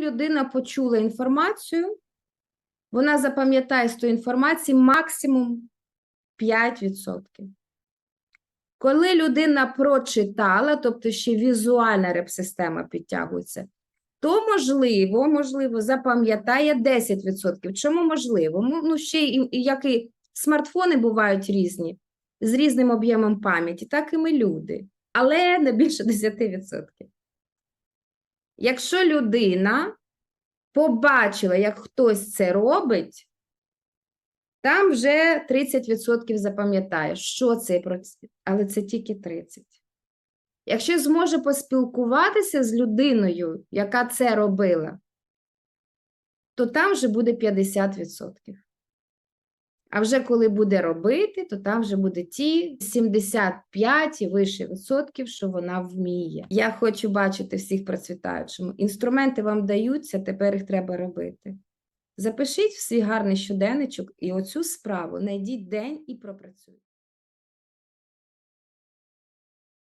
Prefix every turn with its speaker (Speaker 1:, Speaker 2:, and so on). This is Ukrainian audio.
Speaker 1: людина почула інформацію, вона запам'ятає з тої інформації максимум 5%. Коли людина прочитала, тобто ще візуальна репсистема підтягується, то можливо, можливо, запам'ятає 10%. Чому можливо? Ну, ще і як і смартфони бувають різні, з різним об'ємом пам'яті, так і ми люди, але не більше 10%. Якщо людина побачила, як хтось це робить, там вже 30% запам'ятає, що це, але це тільки 30%. Якщо зможе поспілкуватися з людиною, яка це робила, то там вже буде 50%. А вже коли буде робити, то там вже буде ті 75 і вище відсотків, що вона вміє. Я хочу бачити всіх процвітаючими. Інструменти вам даються, тепер їх треба робити. Запишіть в свій гарний щоденничок і оцю справу знайдіть день і пропрацюйте.